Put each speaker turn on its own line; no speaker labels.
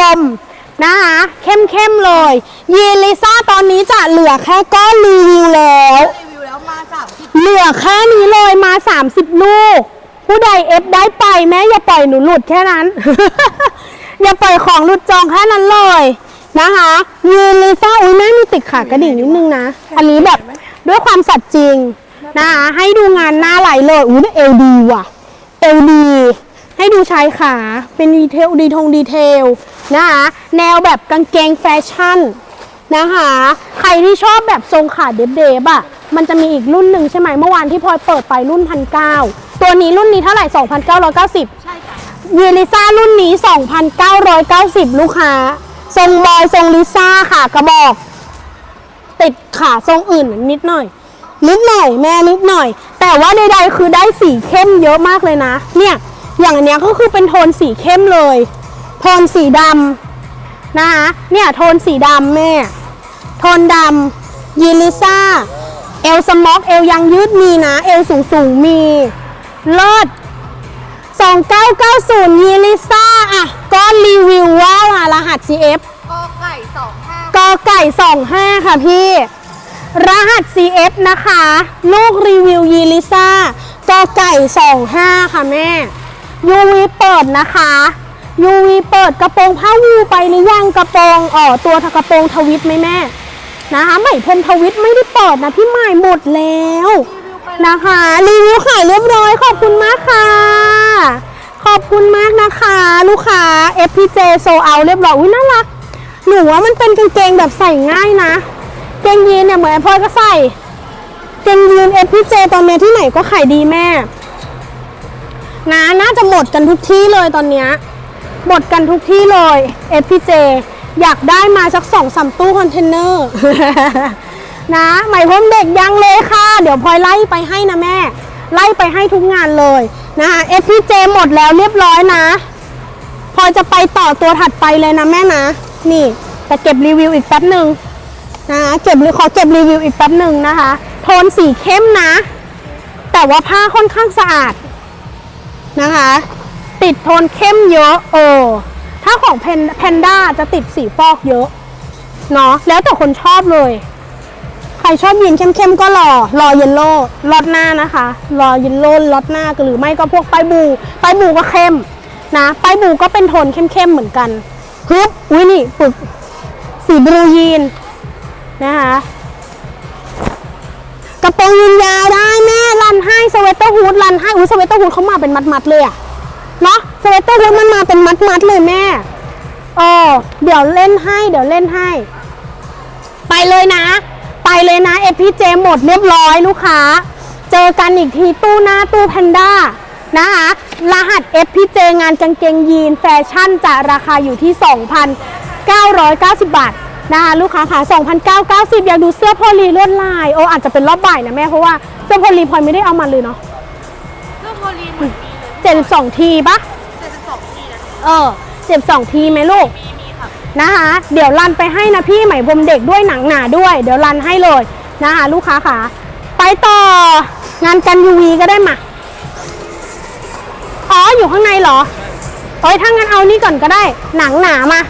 รมนะคะเข้มๆเลย ยีลิซ่าตอนนี้จะเหลือแค่ก้อนรีวิวแล้ว
รีวิวแล้วมาสามสิบ
เหลือแค่นี้เลยมา 30 ลูก ผู้ใดเอฟได้ไปแม่อย่าปล่อยหนูหลุดแค่นั้น อย่าปล่อยของหลุดจองแค่นั้นเลยนะคะยืนลิซ่าอุ้ยแม่มีติดขากระดิ่งนิดนึงนะ อันนี้แบบด้วยความสัตย์จริงนะคะให้ดูงานหน้าไหลเลยอุ้ยเอลดีว่ะเอลดี ให้ดูชายขาเป็นดีเทลดีทงดีเทลนะคะแนวแบบกางเกงแฟชั่นนะคะใครที่ชอบแบบทรงขาเดฟๆอะมันจะมีอีกรุ่นหนึ่งใช่ไหมเมื่อวานที่พลอยเปิดไปรุ่นพันเก้าตัวนี้รุ่นนี้เท่าไหร่ 2,990
ใช่จ้ะ
ยีลิซ่ารุ่นนี้ 2,990 ลูกค้า ทรงบอยทรงลิซ่าค่ะกระบอก ติดขาทรงอื่นนิดหน่อย นิดหน่อยแม่นิดหน่อย แต่ว่าใดๆคือได้สีเข้มเยอะมากเลยนะ เนี่ย อย่างอันเนี้ยก็คือเป็นโทนสีเข้มเลย โทนสีดำนะคะเนี่ยโทนสีดำแม่ โทนดำยีลิซ่า เอลสม็อก เอลยังยืดมีนะ เอลสูงสูงๆมี เลิศ2990ยีลิซ่าอะก็รีวิวว่าล่ะรหัส CF
กอไก่สองห้าก
อไก่25 ค่ะพี่ รหัส CF นะคะ ลูกรีวิวยีลิซ่ากอไก่ 25 ค่ะแม่ UV เปิดนะคะ UV เปิดกระโปรงผ้าวูไปหรือยังกระโปรงอ๋อตัวกระโปรงทวิตไหมแม่นะคะไหมพรมทวิตไม่ได้เปิดนะพี่ใหม่หมดแล้วนะคะ รีวิวขายเรียบร้อยขอบคุณมากค่ะ ขอบคุณมากนะคะ ลูกค้า FPJ โซเอาเรียบร้อยอุ้ยน่ารักหนูว่ามันเป็นกางเกงแบบใส่ง่ายนะเกงยีนเนี่ยเหมือนพลอยก็ใส่เกงยีน FPJ ตอนเนี้ยที่ไหนก็ขายดีแม่ นะ น่าจะหมดกันทุกที่เลยตอนนี้หมดกันทุกที่เลย FPJ อยากได้มาสักสองสามตู้คอนเทนเนอร์นะไหมพรมเด็กยังเลยค่ะ เดี๋ยวพลอยไล่ไปให้นะแม่ ไล่ไปให้ทุกงานเลยนะคะ FPJ หมดแล้วเรียบร้อยนะพลอยจะไปต่อตัวถัดไปเลยนะแม่นะ นี่แต่เก็บรีวิวอีกแป๊บหนึ่งนะคะเก็บขอเก็บรีวิวอีกแป๊บหนึ่งนะคะ โทนสีเข้มนะ แต่ว่าผ้าค่อนข้างสะอาด นะคะ ติดโทนเข้มเยอะเออถ้าของแพนด้าจะติดสีฟอกเยอะเนาะแล้วแต่คนชอบเลย ใครชอบยีนเข้มๆก็รอรอเยลโล่ลอดหน้านะคะรอเยลโล่ลอดหน้าหรือไม่ก็พวกป้ายบูป้ายบูก็เข้มนะป้ายบูก็เป็นโทนเข้มๆเหมือนกันฮึบอุ้ยนี่ปึกสีบลูยีนนะคะ ระโปรงยีนยาวได้แม่รันให้สเวตเตอร์ฮูดรันให้อุ้ยสเวตเตอร์ฮูดเขามาเป็นมัดๆเลยอะเนาะสเวตเตอร์ฮูดมันมาเป็นมัดๆเลยแม่เออเดี๋ยวเล่นให้ เดี๋ยวเล่นให้ ไปเลยนะ ไปเลยนะ FPJ หมดเรียบร้อยลูกค้า เจอกันอีกทีตู้หน้าตู้แพนด้านะคะรหัส FPJ งานกางเกงยีนแฟชั่นจะราคาอยู่ที่ 2,990 บาท นะคะลูกค้าค่ะ2,990 อยากดูเสื้อโพลีลวดลาย โอ้อาจจะเป็นรอบบ่ายนะแม่ เพราะว่าเสื้อโพลีพลอยไม่ได้เอามาเลยเนาะ
เรื่องโพลีนเหมือนมีเลย
72 ทีปะ
เจ็ดสิบสองทีนะ
เออ72ทีไหมลูก
มีมีค่ะ
นะคะเดี๋ยวรันไปให้นะพี่ไหมพรมเด็กด้วยหนังหนาด้วย เดี๋ยวรันให้เลยนะคะลูกค้าค่ะ ไปต่องานกัน UV ก็ได้มาอ๋ออยู่ข้างในเหรอเอ้ยถ้างั้นเอานี่ก่อนก็ได้ หนังหนามา